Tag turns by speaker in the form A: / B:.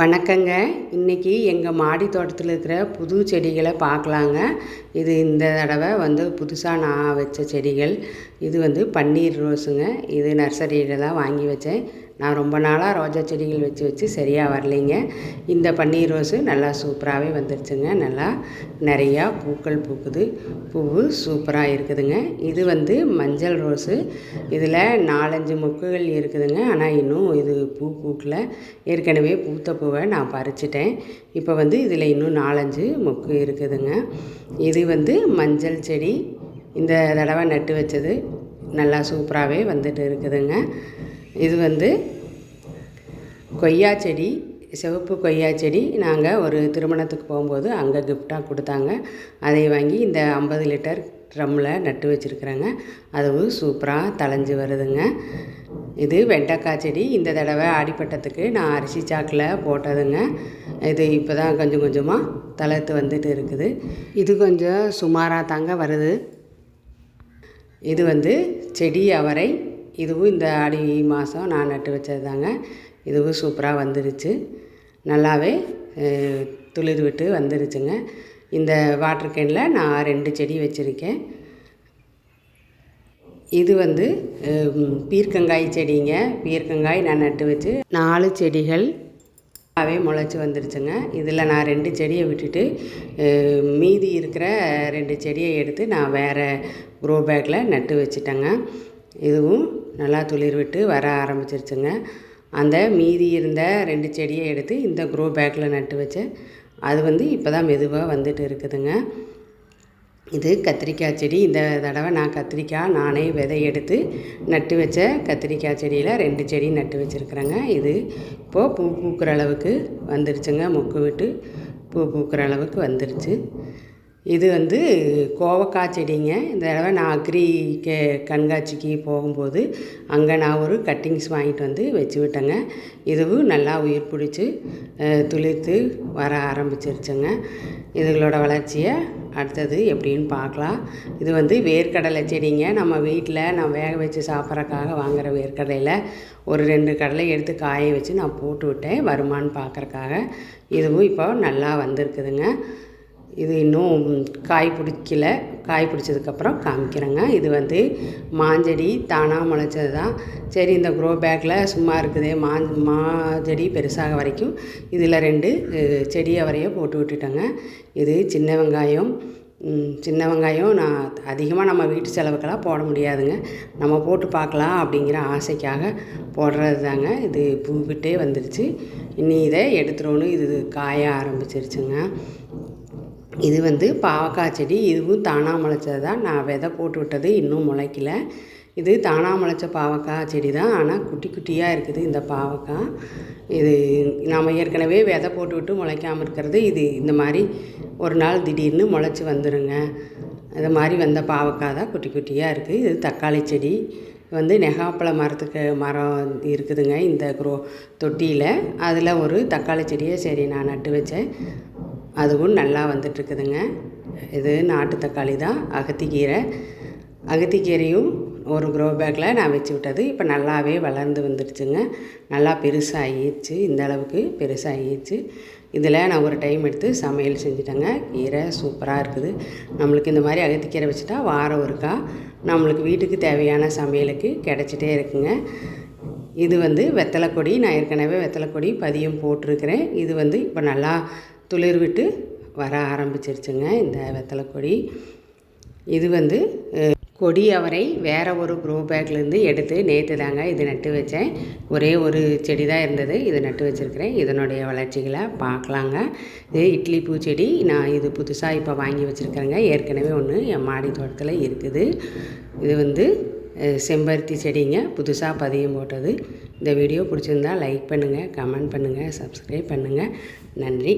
A: வணக்கங்க. இன்றைக்கி எங்கள் மாடி தோட்டத்தில் இருக்கிற புது செடிகளை பார்க்கலாங்க. இது இந்த தடவை வந்து புதுசாக நான் வச்ச செடிகள். இது வந்து பன்னீர் ரோஸுங்க. இது நர்சரியில் தான் வாங்கி வச்சேன். நான் ரொம்ப நாளாக ரோஜா செடிகள் வச்சு வச்சு சரியாக வரலைங்க. இந்த பன்னீர் ரோஸு நல்லா சூப்பராகவே வந்துருச்சுங்க. நல்லா நிறையா பூக்கள் பூக்குது. பூவு சூப்பராக இருக்குதுங்க. இது வந்து மஞ்சள் ரோஸு. இதில் நாலஞ்சு மொக்குகள் இருக்குதுங்க. ஆனால் இன்னும் இது பூ பூக்கல. ஏற்கனவே பூத்த பூவை நான் பறிச்சிட்டேன். இப்போ வந்து இதில் இன்னும் நாலஞ்சு மொக்கு இருக்குதுங்க. இது வந்து மஞ்சள் செடி. இந்த தடவை நட்டு வச்சது நல்லா சூப்பராகவே வந்துட்டு இருக்குதுங்க. இது வந்து கொய்யா செடி சிவப்பு கொய்யா செடி நாங்கள் ஒரு திருமணத்துக்கு போகும்போது அங்கே கிஃப்டாக கொடுத்தாங்க. அதை வாங்கி இந்த ஐம்பது லிட்டர் ட்ரம்மில் நட்டு வச்சுருக்குறேங்க. அதுவும் சூப்பராக தளைஞ்சு வருதுங்க. இது வெண்டைக்காய் செடி. இந்த தடவை அடிப்பட்டத்துக்கு நான் அரிசி சாக்கில் போட்டதுங்க. இது இப்போ தான் கொஞ்சம் கொஞ்சமாக தளர்த்து வந்துட்டு இருக்குது. இது கொஞ்சம் சுமாராக தாங்க வருது. இது வந்து செடி அவரை. இதுவும் இந்த ஆடி மாதம் நான் நட்டு வச்சது தாங்க இதுவும் சூப்பராக வந்துருச்சு. நல்லாவே துளிர் விட்டு வந்துருச்சுங்க. இந்த வாட்டர் கேனில் நான் ரெண்டு செடி வச்சுருக்கேன். இது வந்து பீர்க்கங்காய் செடிங்க. பீர்க்கங்காய் நான் நட்டு வச்சு நாலு செடிகள் நல்லாவே முளைச்சி வந்துருச்சுங்க. இதில் நான் ரெண்டு செடியை விட்டுட்டு மீதி இருக்கிற ரெண்டு செடியை எடுத்து நான் வேறு க்ரோ பேக்கில் நட்டு வச்சிட்டேங்க. இதுவும் நல்லா துளிர் விட்டு வர ஆரம்பிச்சிருச்சுங்க. அந்த மீதி இருந்த ரெண்டு செடியை எடுத்து இந்த க்ரோ பேக்கில் நட்டு வச்சேன். அது வந்து இப்போ தான் மெதுவாக வந்துட்டு இருக்குதுங்க. இது கத்திரிக்காய் செடி. இந்த தடவை நான் கத்திரிக்காய் நானே விதை எடுத்து நட்டு வச்ச கத்திரிக்காய் செடியில் ரெண்டு செடி நட்டு வச்சுருக்குறேங்க. இது இப்போது பூ பூக்கிற அளவுக்கு வந்துருச்சுங்க. மொக்கு விட்டு பூ பூக்கிற அளவுக்கு வந்துருச்சு. இது வந்து கோவக்காய் செடிங்க. இந்த தடவை நான் அக்ரி கே கண்காட்சிக்கு போகும்போது அங்கே நான் ஒரு கட்டிங்ஸ் வாங்கிட்டு வந்து வச்சு விட்டேங்க. இதுவும் நல்லா உயிர் பிடிச்சி துளிர்த்து வர ஆரம்பிச்சிருச்சுங்க. இதுகளோட வளர்ச்சியை அடுத்தது எப்படின்னு பார்க்கலாம். இது வந்து வேர்க்கடலை செடிங்க. நம்ம வீட்டில் நான் வேக வச்சு சாப்பிட்றக்காக வாங்குகிற வேர்க்கடலையில் ஒரு ரெண்டு கடலை எடுத்து காய வச்சு நான் போட்டு விட்டேன் வருமானு பார்க்குறக்காக இதுவும் இப்போ நல்லா வந்திருக்குதுங்க. இது இன்னும் காய் பிடிக்கல. காய் பிடிச்சதுக்கப்புறம் காமிக்கிறேங்க. இது வந்து மாஞ்செடி தானாக முளைச்சது தான். சரி இந்த க்ரோ பேக்கில் சும்மா இருக்குது. மா மாஞ்செடி பெருசாக வரைக்கும் இதில் ரெண்டு செடியை வரைய போட்டு விட்டுட்டேங்க. இது சின்ன வெங்காயம். சின்ன வெங்காயம் நான் அதிகமாக நம்ம வீட்டு செலவுக்கெல்லாம் போட முடியாதுங்க. நம்ம போட்டு பார்க்கலாம் அப்படிங்கிற ஆசைக்காக போடுறது தாங்க இது பூவிட்டே வந்துருச்சு. இனி இதை எடுத்துடணும் இது காய ஆரம்பிச்சிருச்சுங்க. இது வந்து பாவக்காய் செடி இதுவும் தானாக முளைச்சது தான். நான் விதை போட்டு விட்டது இன்னும் முளைக்கல. இது தானாக முளைச்ச பாவக்காய் செடி தான். ஆனால் குட்டி குட்டியாக இருக்குது இந்த பாவக்காய். இது நாம் ஏற்கனவே விதை போட்டு விட்டு முளைக்காமல் இருக்கிறது. இது இந்த மாதிரி ஒரு நாள் திடீர்னு முளைச்சி வந்துடுங்க அது மாதிரி வந்த பாவக்காய் தான் குட்டி குட்டியாக இருக்குது இது தக்காளி செடி. வந்து நெகாப்பழ மரத்துக்கு மரம் இருக்குதுங்க. இந்த குரோ தொட்டியில். அதில் ஒரு தக்காளி செடியை சரி நான் நட்டு வச்சேன். அதுவும் நல்லா வந்துட்டுருக்குதுங்க. இது நாட்டு தக்காளி தான் அகத்திக்கீரை. அகத்திக்கீரையும் ஒரு க்ரோ பேக்கில் நான் வச்சு விட்டது. இப்போ நல்லாவே வளர்ந்து வந்துடுச்சுங்க. நல்லா பெருசாகிடுச்சு. இந்த அளவுக்கு பெருசாகிடுச்சு. இதில் நான் ஒரு டைம் எடுத்து சமையல் செஞ்சுட்டேங்க. கீரை சூப்பராக இருக்குது. நம்மளுக்கு இந்த மாதிரி அகத்திக்கீரை வச்சுட்டா வாரம் ஒருக்கா நம்மளுக்கு வீட்டுக்கு தேவையான சமையலுக்கு கிடச்சிட்டே இருக்குங்க. இது வந்து வெத்தலை கொடி நான் ஏற்கனவே வெத்தலை கொடி பதியம் போட்டிருக்கிறேன். இது வந்து இப்போ நல்லா துளிர் விட்டு வர ஆரம்பிச்சிருச்சுங்க இந்த வெத்தலை கொடி. இது வந்து கொடி அவரை வேறு ஒரு க்ரோ பேக்லேருந்து எடுத்து நேற்று தாங்க இது நட்டு வச்சேன். ஒரே ஒரு செடி தான் இருந்தது. இதை நட்டு வச்சுருக்கிறேன். இதனுடைய வளர்ச்சிகளை பார்க்கலாங்க. இது இட்லி பூச்செடி. நான் இது புதுசாக இப்போ வாங்கி வச்சுருக்கிறேங்க. ஏற்கனவே ஒன்று என் மாடி தோட்டத்தில் இருக்குது. இது வந்து செம்பருத்தி செடிங்க. புதுசாக பதியம் போட்டது. இந்த வீடியோ பிடிச்சிருந்தா லைக் பண்ணுங்கள் கமெண்ட் பண்ணுங்கள் சப்ஸ்கிரைப் பண்ணுங்கள் நன்றி.